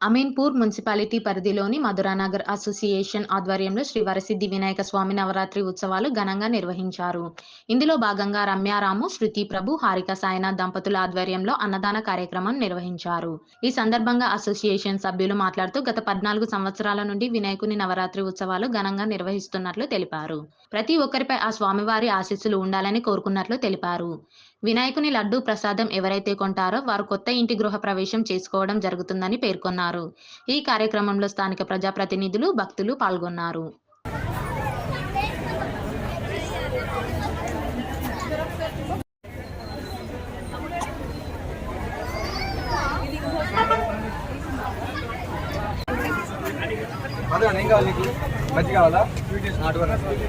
Ameenpur municipality పరిధిలోని Madhuranagar association ఆధ్వర్యంలో శ్రీ వరసిద్ధి వినాయక స్వామి నవరాత్రి ఉత్సవాలు ఘనంగా నిర్వహించారు. ఇందులో భాగంగా రమ్యారాము శృతి ప్రభు హారిక సాయినాథ్ దంపతుల ఆధ్వర్యంలో అన్నదాన కార్యక్రమం నిర్వహించారు. ఈ సందర్భంగా అసోసియేషన్ సభ్యులు మాట్లాడుతూ గత పద్నాలుగు సంవత్సరాల నుండి వినాయకుని నవరాత్రి ఉత్సవాలు ఘనంగా నిర్వహిస్తున్నట్లు తెలిపారు. ప్రతి ఒక్కరిపై ఆ స్వామివారి ఆశీస్సులు ఉండాలని కోరుకున్నట్లు తెలిపారు. వినాయకుని లడ్డూ ప్రసాదం ఎవరైతే కొంటారో వారు కొత్త ఇంటి గృహ ప్రవేశం చేసుకోవడం జరుగుతుందని పేర్కొన్నారు. ఈ కార్యక్రమంలో స్థానిక ప్రజాప్రతినిధులు భక్తులు పాల్గొన్నారు. మధుర ఏం కావాలి నీకు మంచి కావాలా? అటువంటి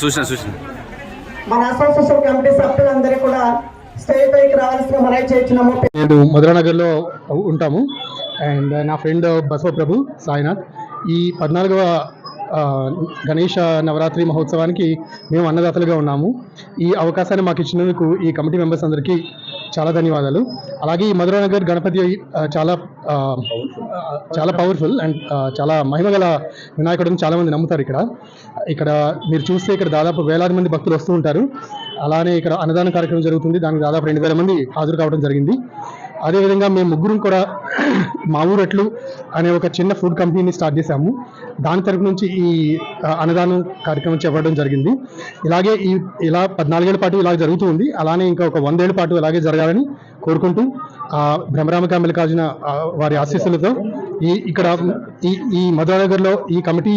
చూసిన చూసిన. మన అసోసియేషన్ కమిటీ సభ్యులందరూ కూడా స్టేజ్ పైకి రావాల్సిన మనవి చేస్తున్నాము నేను మధురానగర్లో ఉంటాము. అండ్ నా ఫ్రెండ్ బసవ ప్రభు సాయినాథ్. ఈ పద్నాలుగవ గణేష నవరాత్రి మహోత్సవానికి మేము అన్నదాతలుగా ఉన్నాము. ఈ అవకాశాన్ని మాకు ఇచ్చినందుకు ఈ కమిటీ మెంబర్స్ అందరికీ చాలా ధన్యవాదాలు. అలాగే ఈ మధురానగర్ గణపతి చాలా చాలా పవర్ఫుల్ అండ్ చాలా మహిమగల వినాయకుడిని చాలామంది నమ్ముతారు ఇక్కడ. ఇక్కడ మీరు చూస్తే ఇక్కడ దాదాపు వేలాది మంది భక్తులు వస్తూ ఉంటారు. అలానే ఇక్కడ అన్నదాన కార్యక్రమం జరుగుతుంది. దానికి దాదాపు రెండు వేల మంది హాజరు కావడం జరిగింది. అదేవిధంగా మేము ముగ్గురం కూడా మా ఊరట్లు అనే ఒక చిన్న ఫుడ్ కంపెనీని స్టార్ట్ చేశాము. దాని తరపు నుంచి ఈ అన్నదానం కార్యక్రమం చేపట్టడం జరిగింది. ఇలాగే ఈ ఇలా పద్నాలుగేళ్ళ పాటు ఇలా జరుగుతూ ఉంది. అలానే ఇంకా ఒక వందేళ్ళ పాటు ఇలాగే జరగాలని కోరుకుంటూ ఆ బ్రహ్మరామ మల్లికార్జున వారి ఆశీస్సులతో ఈ ఇక్కడ ఈ ఈ మధురానగర్లో ఈ కమిటీ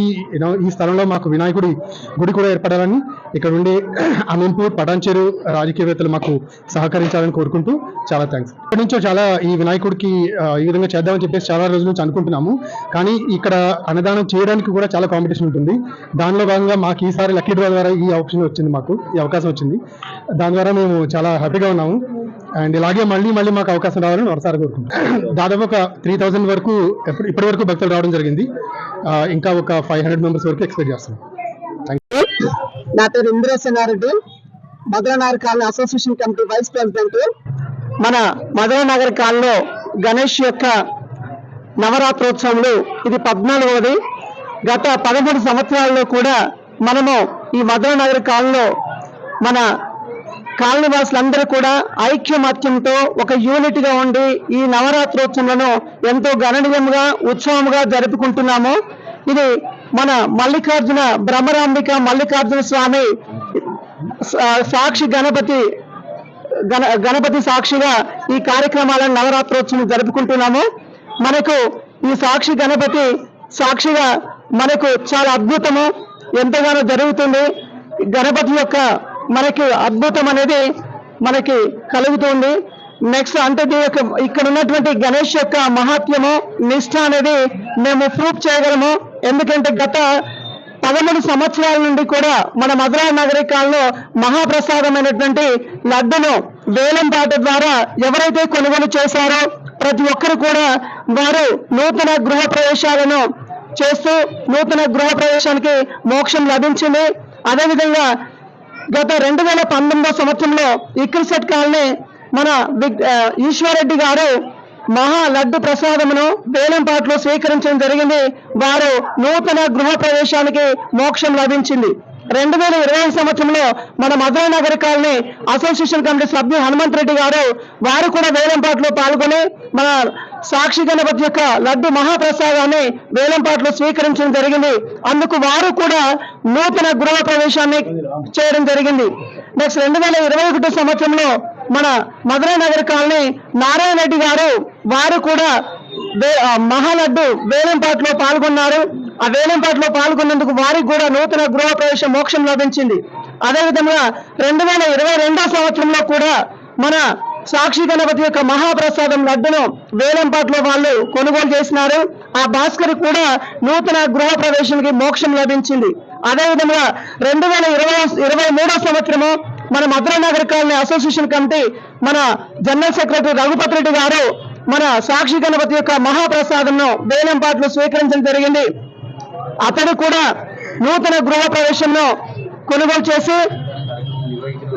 ఈ స్థలంలో మాకు వినాయకుడి గుడి కూడా ఏర్పడాలని ఇక్కడ ఉండే అమీన్పూర్ పటాన్చేరు రాజకీయవేత్తలు మాకు సహకరించాలని కోరుకుంటూ చాలా థ్యాంక్స్ ఇప్పటి నుంచో చాలా ఈ వినాయకుడికి ఈ విధంగా చేద్దామని చెప్పేసి చాలా రోజుల నుంచి అనుకుంటున్నాము. కానీ ఇక్కడ అన్నదానం చేయడానికి కూడా చాలా కాంపిటీషన్ ఉంటుంది. దానిలో భాగంగా మాకు ఈసారి లక్కీ డ్రా ద్వారా ఈ ఆప్షన్ వచ్చింది మాకు ఈ అవకాశం వచ్చింది. దాని ద్వారా మేము చాలా హ్యాపీగా ఉన్నాము. అండ్ ఇలాగే మళ్ళీ మళ్ళీ మాకు అవకాశం రావాలని ఒకసారి కోరుకుంటున్నాం. దాదాపు ఒక త్రీ థౌసండ్ వరకు ఇప్పటి వరకు భక్తులు రావడం జరిగింది. ఇంకా ఒక ఫైవ్ హండ్రెడ్ మెంబర్స్ వరకు ఎక్స్పెక్ట్ చేస్తున్నాం. నా పేరు Indrasenareddy Madhuranagar colony association committee vice president. మన మధురనగర్ కాలనీలో గణేష్ యొక్క నవరాత్రోత్సవంలో ఇది పద్నాలుగవది. గత పదమూడు సంవత్సరాల్లో కూడా మనము ఈ మధురనగర్ కాలంలో మన కాలనీ వాసులందరూ కూడా ఐక్యమత్యంతో ఒక యూనిట్గా ఉండి ఈ నవరాత్రోత్సవాలను ఎంతో గణనీయంగా ఉత్సవంగా జరుపుకుంటున్నాము. ఇది మన మల్లికార్జున బ్రహ్మరాంబిక మల్లికార్జున స్వామి సాక్షి గణపతి గణ గణపతి సాక్షిగా ఈ కార్యక్రమాలను నవరాత్రోత్సవం జరుపుకుంటున్నాము. మనకు ఈ సాక్షి గణపతి సాక్షిగా మనకు చాలా అద్భుతము ఎంతగానో జరుగుతుంది. గణపతి యొక్క మనకి అద్భుతం అనేది మనకి కలుగుతుంది. నెక్స్ట్ అంటే యొక్క ఇక్కడ ఉన్నటువంటి గణేష్ యొక్క మహాత్మ్యము నిష్ఠ అనేది మేము ప్రూఫ్ చేయగలము. ఎందుకంటే గత పదమూడు సంవత్సరాల నుండి కూడా మన మధురా నగరికాల్లో మహాప్రసాదమైనటువంటి లడ్డును వేలంపాట ద్వారా ఎవరైతే కొనుగోలు చేశారో ప్రతి ఒక్కరు కూడా వారు నూతన గృహ ప్రవేశాలను చేస్తూ నూతన గృహ ప్రవేశానికి మోక్షం లభించింది. అదేవిధంగా గత రెండు వేల పంతొమ్మిదో సంవత్సరంలో ఇక్రిసెట్ కాలనీ మన విగ్- ఈశ్వరెడ్డి గారు మహా లడ్డు ప్రసాదమును వేలంపాటలో స్వీకరించడం జరిగింది. వారు నూతన గృహ ప్రవేశానికి మోక్షం లభించింది. రెండు వేల ఇరవై సంవత్సరంలో మన Madhura Nagar colony association committee సభ్యులు హనుమంత్ రెడ్డి గారు వారు కూడా వేలంపాట్లో పాల్గొని మన సాక్షి గణపతి యొక్క లడ్డు మహాప్రసాదాన్ని వేలంపాట్లో స్వీకరించడం జరిగింది. అందుకు వారు కూడా నూతన గృహ ప్రవేశాన్ని చేయడం జరిగింది. నెక్స్ట్ రెండు వేల ఇరవై ఒకటో సంవత్సరంలో మన మధురై నగర్ కాలనీ నారాయణ రెడ్డి గారు వారు కూడా మహాలడ్డు వేలంపాట్లో పాల్గొన్నారు. ఆ వేలంపాట్లో పాల్గొన్నందుకు వారికి కూడా నూతన గృహ ప్రవేశ మోక్షం లభించింది. అదేవిధంగా రెండు వేల ఇరవై రెండో సంవత్సరంలో కూడా మన సాక్షి గణపతి యొక్క మహాప్రసాదం లడ్డును వేలంపాట్లో వాళ్ళు కొనుగోలు చేసినారు. ఆ భాస్కర్ కూడా నూతన గృహ ప్రవేశానికి మోక్షం లభించింది. అదేవిధంగా రెండు వేల ఇరవై ఇరవై మూడో సంవత్సరము మన మధురనగర్ కాలనీ అసోసియేషన్ కమిటీ మన జనరల్ సెక్రటరీ రఘుపతి రెడ్డి గారు మన సాక్షి గణపతి యొక్క మహాప్రసాదంను వేలంపాట్లు స్వీకరించడం జరిగింది. అతడు కూడా నూతన గృహ ప్రవేశంలో కొనుగోలు చేసి